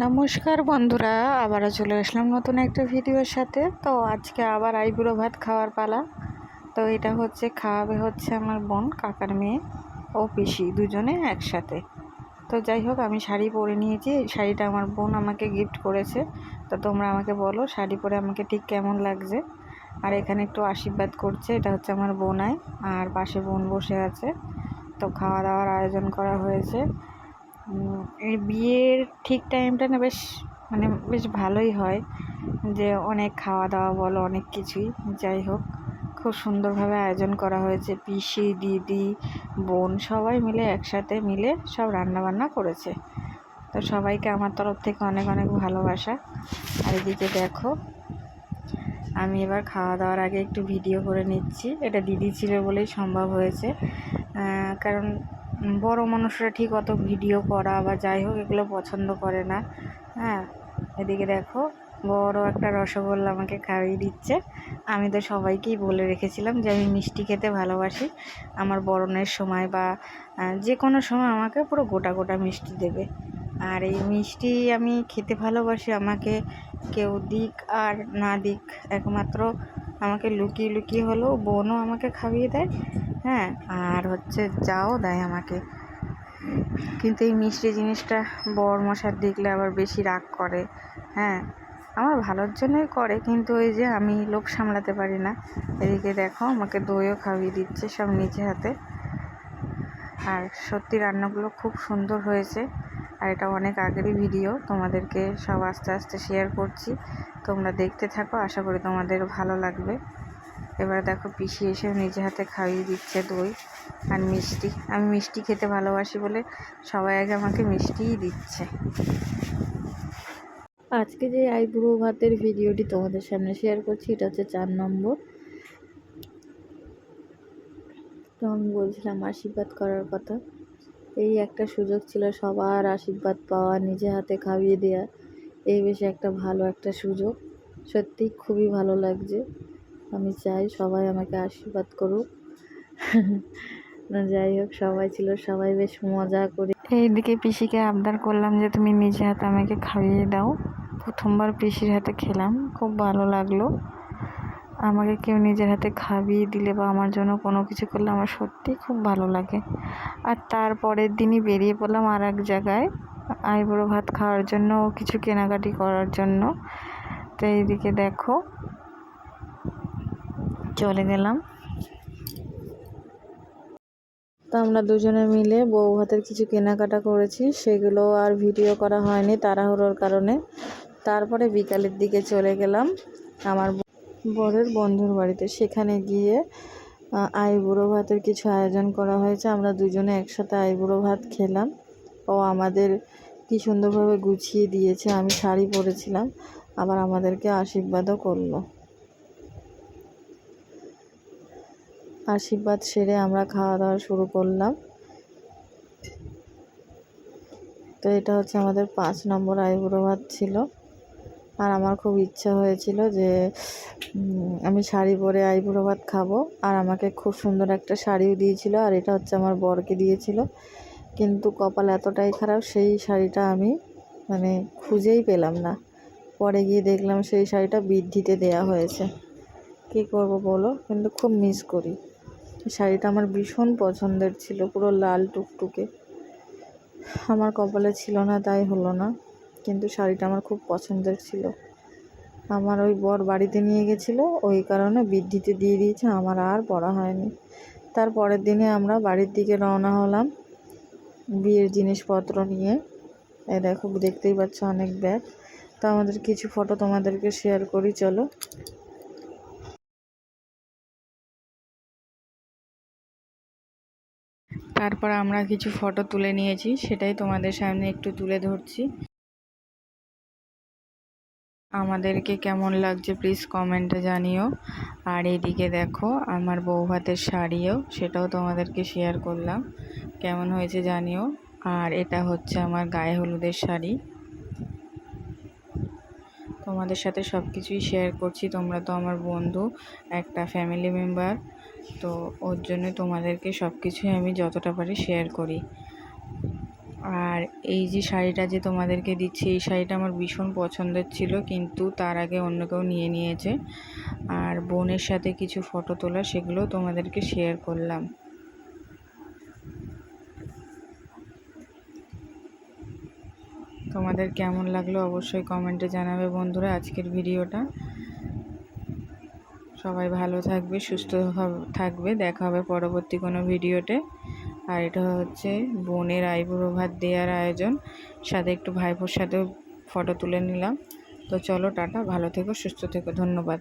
নমস্কার বন্ধুরা, আবারও চলে আসলাম নতুন একটা ভিডিওর সাথে। তো আজকে আবার আইবুড়ো ভাত খাওয়ার পালা। তো এটা হচ্ছে, খাওয়াবে হচ্ছে আমার বোন, কাকার মেয়ে, ও পিসি, দুজনে একসাথে। তো যাই হোক, আমি শাড়ি পরে নিয়েছি। শাড়িটা আমার বোন আমাকে গিফট করেছে। তো তোমরা আমাকে বলো, শাড়ি পরে আমাকে ঠিক কেমন লাগছে? আর এখানে একটু আশীর্বাদ করছে, এটা হচ্ছে আমার বোনাই। আর পাশে বোন বসে আছে। তো খাওয়া দাওয়ার আয়োজন করা হয়েছে। এই বিয়ের ঠিক টাইমটা না বেশ মানে বেশ ভালোই হয় যে অনেক খাওয়া দাওয়া বলো, অনেক কিছুই, যাই হোক। খুব সুন্দরভাবে আয়োজন করা হয়েছে। পিসি, দিদি, বোন সবাই মিলে একসাথে মিলে সব রান্না বান্না করেছে। তো সবাইকে আমার তরফ থেকে অনেক অনেক ভালোবাসা। আর এদিকে দেখো, আমি এবার খাওয়া দাওয়ার আগে একটু ভিডিও করে নিচ্ছি। এটা দিদি ছিল বলেই সম্ভব হয়েছে। কারণ বড় মানুষরা ঠিক অত ভিডিও করা বা যাই হোক এগুলো পছন্দ করে না। হ্যাঁ এদিকে দেখো, বড় একটা রসগোল্লা আমাকে খাইয়ে দিচ্ছে। আমি তো সবাইকেই বলে রেখেছিলাম যে আমি মিষ্টি খেতে ভালোবাসি। আমার বরণের সময় বা যে কোনো সময় আমাকে পুরো গোটা গোটা মিষ্টি দেবে। আর এই মিষ্টি আমি খেতে ভালোবাসি, আমাকে কেউ দিক আর না দিক, একমাত্র আমাকে লুকিয়ে লুকিয়ে হলেও বোনও আমাকে খাইয়ে দেয় হ্যাঁ আর হচ্ছে যাও দেয় আমাকে। কিন্তু এই মিষ্টি জিনিসটা বর মশার দেখলে আবার বেশি রাগ করে হ্যাঁ আমার ভালোর জন্যই করে, কিন্তু ওই যে আমি লোক সামলাতে পারি না। এদিকে দেখো আমাকে দইও খাইয়ে দিচ্ছে সব নিজে হাতে। আর সত্যি রান্নাগুলো খুব সুন্দর হয়েছে। আর এটা অনেক আগেরই ভিডিও, তোমাদেরকে সব আস্তে আস্তে শেয়ার করছি। তোমরা দেখতে থাকো, আশা করি তোমাদের ভালো লাগবে। এবার দেখো পিসি এসেও নিজে হাতে খাইয়ে দিচ্ছে দই আর মিষ্টি। আমি মিষ্টি খেতে ভালোবাসি বলে সবাই আগে আমাকে মিষ্টিই দিচ্ছে। আজকে যে আইব্রো ভাতের ভিডিওটি তোমাদের সামনে শেয়ার করছি, এটা হচ্ছে চার নম্বর। তো আমি বলছিলাম আশীর্বাদ করার কথা। এই একটা সুযোগ ছিল সবার আশীর্বাদ পাওয়া, নিজে হাতে খাইয়ে দেওয়া এই বেশ একটা ভালো একটা সুযোগ। সত্যি খুবই ভালো লাগছে। আমি চাই সবাই আমাকে আশীর্বাদ করুক। যাই হোক, সবাই ছিল, সবাই বেশ মজা করে এইদিকে পিসিকে আবদার করলাম যে তুমি নিজে হাতে আমাকে খাইয়ে দাও। প্রথমবার পিসির হাতে খেলাম, খুব ভালো লাগল। আমাকে কেউ নিজের হাতে খাবিয়ে দিলে বা আমার জন্য কোনো কিছু করলে আমার সত্যিই খুব ভালো লাগে। আর তারপরের দিনই বেরিয়ে পড়লাম আর এক জায়গায় আইবুড়ো ভাত খাওয়ার জন্য ও কিছু কেনাকাটি করার জন্য। তো এইদিকে দেখো, চলে গেলাম। তো আমরা দুজনে মিলে বউ ভাতের কিছু কেনাকাটা করেছি, সেগুলো আর ভিডিও করা হয়নি তাড়াহুড়োর কারণে। তারপরে বিকালের দিকে চলে গেলাম। আমার বরের বন্ধুর বাড়িতে। সেখানে গিয়ে আইবুড়ো ভাতের কিছু আয়োজন করা হয়েছে। আমরা দুজনে একসাথে আইবুড়ো ভাত খেলাম। ও আমাদের কি সুন্দরভাবে গুছিয়ে দিয়েছে। আমি শাড়ি পরেছিলাম। আবার আমাদেরকে আশীর্বাদও করল। আশীর্বাদ সেরে আমরা খাওয়া দাওয়া শুরু করলাম। তো এটা হচ্ছে আমাদের পাঁচ নম্বর আইবুড়ো ভাত ছিল। আর আমার খুব ইচ্ছা হয়েছিল যে আমি শাড়ি পরে আইবুড়ো ভাত খাব। আর আমাকে খুব সুন্দর একটা শাড়িও দিয়েছিল, আর এটা হচ্ছে আমার বরকে দিয়েছিল। কিন্তু কপাল এতটাই খারাপ, সেই শাড়িটা আমি মানে খুঁজেই পেলাম না। পরে গিয়ে দেখলাম সেই শাড়িটা বৃদ্ধিতে দেয়া হয়েছে। কী করব বলো? কিন্তু খুব মিস করি। শাড়িটা আমার ভীষণ পছন্দের ছিল, পুরো লাল টুকটুকে। আমার কপালে ছিল না, তাই হলো না। কিন্তু শাড়িটা আমার খুব পছন্দের ছিল। আমার ওই বর বাড়িতে নিয়ে গেছিল, ওই কারণে বৃদ্ধিতে দিয়ে দিয়েছে, আমার আর পরা হয়নি। তার পরের দিনে আমরা বাড়ির দিকে রওনা হলাম, বিয়ের জিনিসপত্র নিয়ে। এ দেখো, দেখতেই পাচ্ছ অনেক ব্যাগ। তো আমাদের কিছু ফটো তোমাদেরকে শেয়ার করি, চলো। তারপর আমরা কিছু ফটো তুলে নিয়েছি, সেটাই তোমাদের সামনে একটু তুলে ধরছি। আমাদেরকে কেমন লাগছে প্লিজ কমেন্টে জানিও। আর এদিকে দেখো, আমার বউ ভাতের শাড়িও, সেটাও তোমাদেরকে শেয়ার করলাম। কেমন হয়েছে জানিও। আর এটা হচ্ছে আমার গায়ে হলুদের শাড়ি। তোমাদের সাথে সব কিছুই শেয়ার করছি, তোমরা তো আমার বন্ধু, একটা ফ্যামিলি মেম্বার তো ওর জন্য তোমাদেরকে সব কিছুই আমি যতটা পারি শেয়ার করি। আর এই যে শাড়িটা যে তোমাদেরকে দিচ্ছি, এই শাড়িটা আমার ভীষণ পছন্দের ছিল, কিন্তু তার আগে অন্য কেউ নিয়ে নিয়েছে। আর বোনের সাথে কিছু ফটো তোলা সেগুলো তোমাদেরকে শেয়ার করলাম। তোমাদের কেমন লাগল অবশ্যই কমেন্টে জানাবে বন্ধুরা আজকের ভিডিওটা। সবাই ভালো থাকবে, সুস্থ থাকবে, দেখা হবে পরবর্তী কোনো ভিডিওতে। আর এটা হচ্ছে বোনের আইবুড়ো ভাত দেওয়ার আয়োজন। সাথে একটু ভাইপোর সাথেও ফটো তুলে নিলাম। তো চলো, টাটা, ভালো থেকো, সুস্থ থেকো, ধন্যবাদ।